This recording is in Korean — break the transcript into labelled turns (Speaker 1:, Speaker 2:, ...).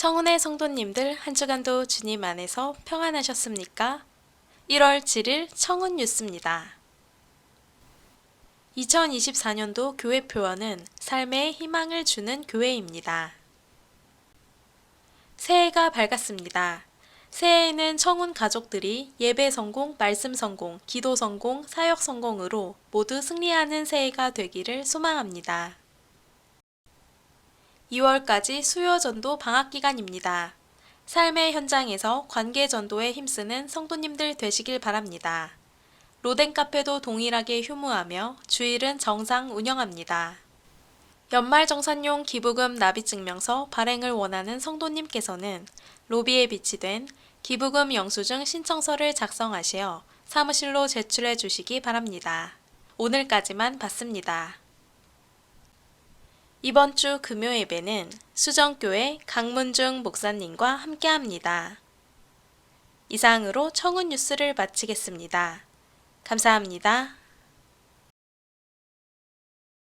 Speaker 1: 청운의 성도님들 한 주간도 주님 안에서 평안하셨습니까? 1월 7일 청운 뉴스입니다. 2024년도 교회 표어는 삶에 희망을 주는 교회입니다. 새해가 밝았습니다. 새해에는 청운 가족들이 예배 성공, 말씀 성공, 기도 성공, 사역 성공으로 모두 승리하는 새해가 되기를 소망합니다. 2월까지 수요 전도 방학 기간입니다. 삶의 현장에서 관계 전도에 힘쓰는 성도님들 되시길 바랍니다. 로덴 카페도 동일하게 휴무하며 주일은 정상 운영합니다. 연말 정산용 기부금 납입 증명서 발행을 원하는 성도님께서는 로비에 비치된 기부금 영수증 신청서를 작성하시어 사무실로 제출해 주시기 바랍니다. 오늘까지만 받습니다. 이번 주 금요 예배는 수정교회 강문중 목사님과 함께 합니다. 이상으로 청운 뉴스를 마치겠습니다. 감사합니다.